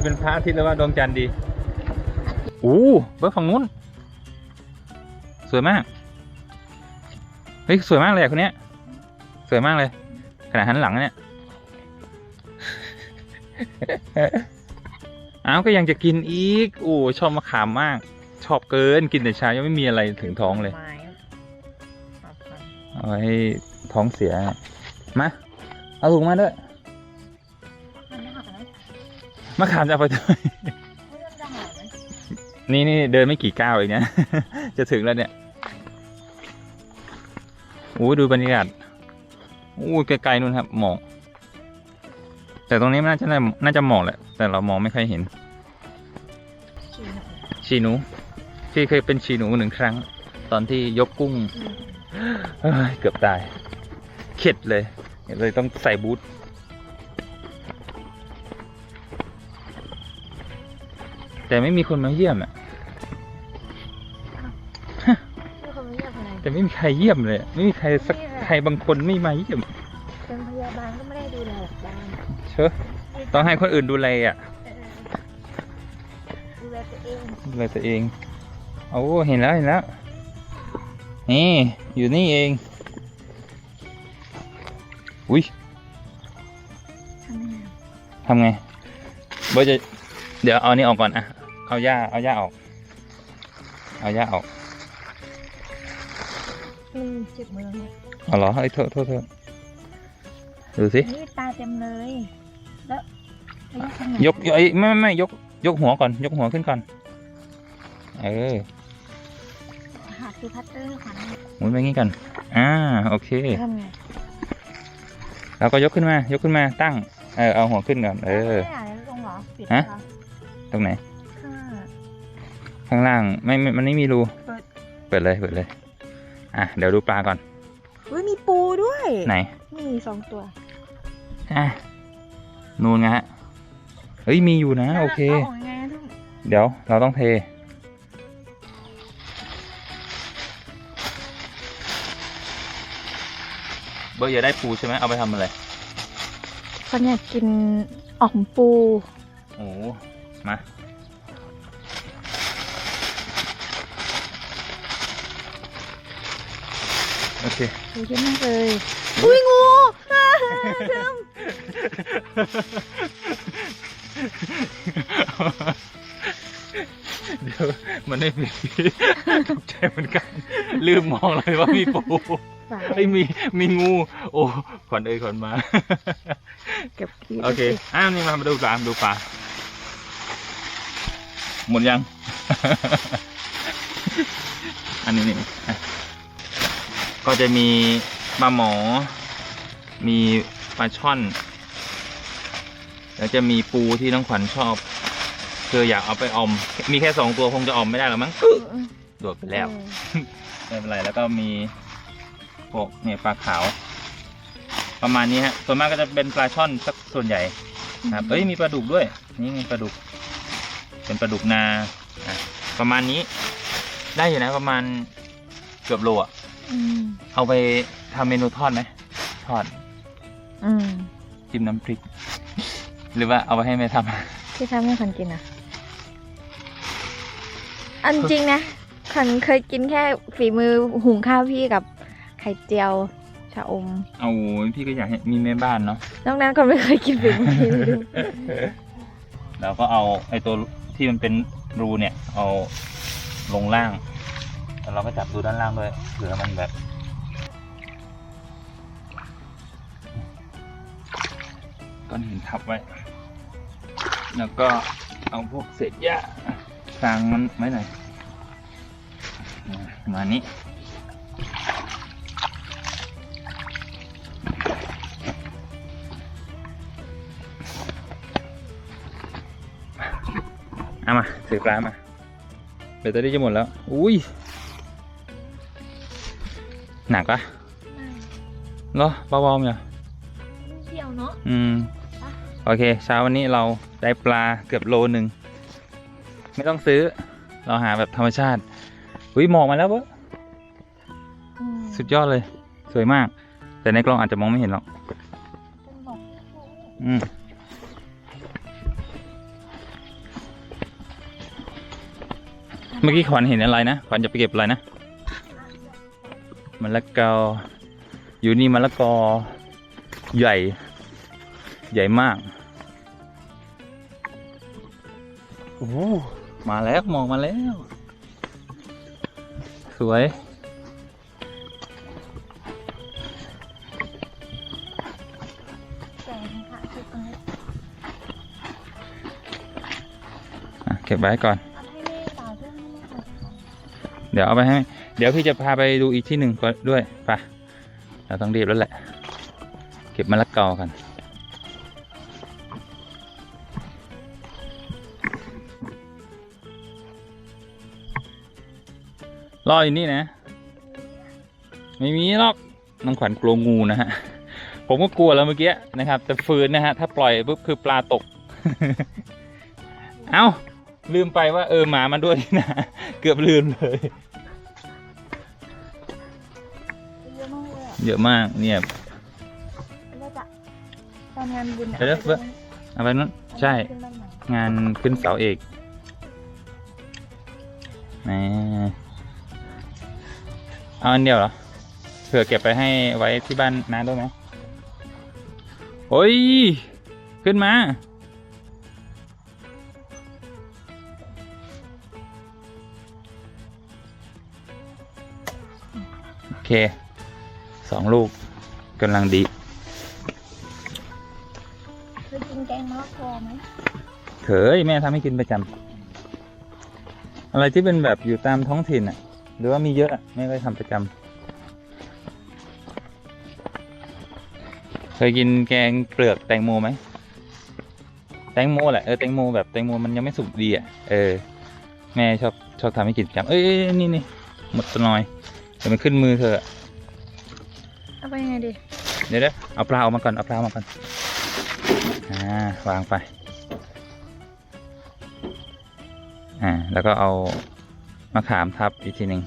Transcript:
อันนั้นจะเป็นพระอาทิตย์หรือว่าดวงจันทร์ดีอู้เบิร์ฝั่งนู้น สวยมาก เฮ้ย สวยมากเลยอะคนเนี้ย สวยมากเลย ขนาดหันหลังเนี่ย อ้าวก็ยังจะกินอีก โอ้ชอบมะขามมาก ชอบเกิน กินแต่เช้ายังไม่มีอะไรถึงท้องเลยไม้ครับครับเอาให้ท้องเสีย มา เอาถุงมาด้วยมันไม่หักนะ มะขามจะเอาไปทำไมนี่นี่เดินไม่กี่ก้าวเองเนี่ย จะถึงแล้วเนี่ยโอ้ดูบรรยากาศโอ้ไกลๆนู่นครับหมอกแต่ตรงนี้น่าจะน่าจะหมอกแหละ แต่เรามองไม่ค่อยเห็น ชีหนูพี่เคยเป็นชีหนูหนึ่งครั้ง ตอนที่ยกกุ้งเอ้ยเกือบตาย เข็ดเลยเลยต้องใส่บูท แต่ไม่มีคนมาเยี่ยมอะมีคนมาเยี่ยมอะไรแต่ไม่มีใครเยี่ยมเลย ไม่มีใครสักไม่มีเลยใครบางคนไม่มาเยี่ยมเป็นพยาบาลก็ไม่ได้ดูแลหลักบ้านเชอะต้องให้คนอื่นดูแลอะเออดูแลตัวเองดูแลตัวเองโอ้เห็นแล้วเห็นแล้วนี่อยู่นี่เองอุ้ยทำไงทำไงเบอร์จะเดี๋ยวเอานี่ออกก่อนอะ เอาหญ้าเอาหญ้าออก เอาหญ้าออกอืมเจ็บมือเนี่ยเอาเหรอเอ้ยโทษโทษโทษดูสิ นี่ตาเต็มเลย แล้วแล้วทำไงยกยกเอ้ยไม่ไม่ไม่ยก ยกหัวก่อน ยกหัวขึ้นก่อน เออหักคือพัตเตอร์ค่ะหมุนไปงี้กัน อ่า โอเค ทำไงแล้วก็ยกขึ้นมา ยกขึ้นมาตั้ง เออเอาหัวขึ้นก่อน เออ ไม่อ่านตรงเหรอ ปิดฮะ เหรอตรงไหนข้างหน้า ข้างล่างไม่ไม่มันไม่มีรู เปิด เปิดเลยเปิดเลย อะเดี๋ยวดูปลาก่อน อุ้ยมีปูด้วย ไหน นี่สองตัวอะนูนไงฮะ เฮ้ยมีอยู่นะ โอเคาออกยังไงทุกเดี๋ยวเราต้องเท เบอร์อย่าได้ปูใช่ไหมเอาไปทำอะไร คนอยากกินอ่อมปู โอ้โหมา โอเคโอ้ยเยอะมากเลย อุ้ยงูอ่าทึมเดี๋ยวมันไม่มีตกใจเหมือนกัน ลืมมองเลยว่ามีปูสายไอ้ยมีมีงู โอ้ขวัญเอ้ยขวัญมาเก็บขี้โอเคอ้าวนี่มามาดูปลามาดูปลาหมดยัง อันนี้นี่อะ ก็จะมีปลาหมอ มีปลาช่อน แล้วจะมีปูที่น้องขวัญชอบคืออยากเอาไปออม มีแค่สองตัวคงจะออมไม่ได้หรอกมั้งอืมโดดไปแล้วเออไม่เป็นไรแล้วก็มีพวกเนี่ยปลาขาว ประมาณนี้ฮะ ส่วนมากก็จะเป็นปลาช่อนสักส่วนใหญ่นะครับเอ้ยมีปลาดุกด้วย นี่ไงปลาดุก เป็นปลาดุกนาอะประมาณนี้ ได้อยู่นะประมาณเกือบโลอะ อืมเอาไปทำเมนูทอดไหมทอดอืมจิ้มน้ำพริก หรือว่าเอาไปให้แม่ทำ ที่ทำให้คนกินอะ อันจริงนะคนเคยกินแค่ฝีมือหุงข้าวพี่กับไข่เจียวชะอม เอาพี่ก็อยากให้มีแม่บ้านเนาะ นอกนั้นคนไม่เคยกินฝีมือพี่เลยดูแล้วก็เอาไอ้ตัวที่มันเป็นรูเนี่ย เอาลงล่าง แล้วเราก็จับดูด้านล่างด้วยเผื่อมันแบบก้อนหินทับไว้ แล้วก็เอาพวกเศษหญ้าสางมันไว้หน่อยอ่าประมานี้เอามาถือปลามาเบตเตอรี่จะหมดแล้ว อุ้ย หนักปะเหรอเบาๆเนี่ยเดี่ยวเนาะอืมโอเค เช้าวันนี้เราได้ปลาเกือบโลหนึ่ง ไม่ต้องซื้อ เราหาแบบธรรมชาติอุ้ยหมอกมาแล้วเว้ยสุดยอดเลย สวยมาก แต่ในกล้องอาจจะมองไม่เห็นหรอกอืมเมื่อกี้ขวัญเห็นอะไรนะ ขวัญจะไปเก็บอะไรนะ มะละกออยู่นี่มะละกอใหญ่ ใหญ่มากโอ้โหมาแล้วมองมาแล้ว สวยแกงค่ะคือตรงนี้อะเก็บไว้ก่อน เดี๋ยวเอาไปให้ เดี๋ยวพี่จะพาไปดูอีกที่หนึ่งก่อนด้วยไปเราต้องรีบแล้วแหละ เก็บมะละกอกันรออยู่นี่นะ ไม่มีหรอกน้องขวัญกลัวงูนะฮะ ผมก็กลัวแล้วเมื่อกี้นะครับ แต่ฟืนนะฮะ ถ้าปล่อยปุ๊บคือปลาตก เอ้า ลืมไปว่าเออหมามันด้วยนี่นะเกือบลืมเลย เยอะมากเลยอะเยอะมากเนี่ยแล้วจะตอนงานบุญเดี๋ยวเดี๋ยวเอาไปนั้นใช่ ขึ้นบ้านใหม่งานขึ้นเสาเอกนี่เอาอันเดียวเหรอ เผื่อเก็บไปให้ไว้ที่บ้านน้าด้วยไหมโอ้ย ขึ้นมา เคสองลูกกำลังดี เคยกินแกงมะละกอไหมเคยแม่ทำให้กินประจำอะไรที่เป็นแบบอยู่ตามท้องถิ่นอะ หรือว่ามีเยอะอะแม่ก็ทำประจำเคยกินแกงเปลือกแตงโมไหมแตงโมแหละเออแตงโมแบบแตงโมมันยังไม่สุกดีอะเออ แม่ชอบชอบทำให้กินประจำเอ้ยเอ้ยนี่นี่หมดตัวน้อย เดี๋ยวมันขึ้นมือเธออะเอาไปยังไงดีเดี๋ยวเดี๋ยวเอาปลาออกมาก่อนเอาปลาออกมาก่อนอ่าวางไปอ่าแล้วก็เอามะขามทับอีกทีหนึ่ง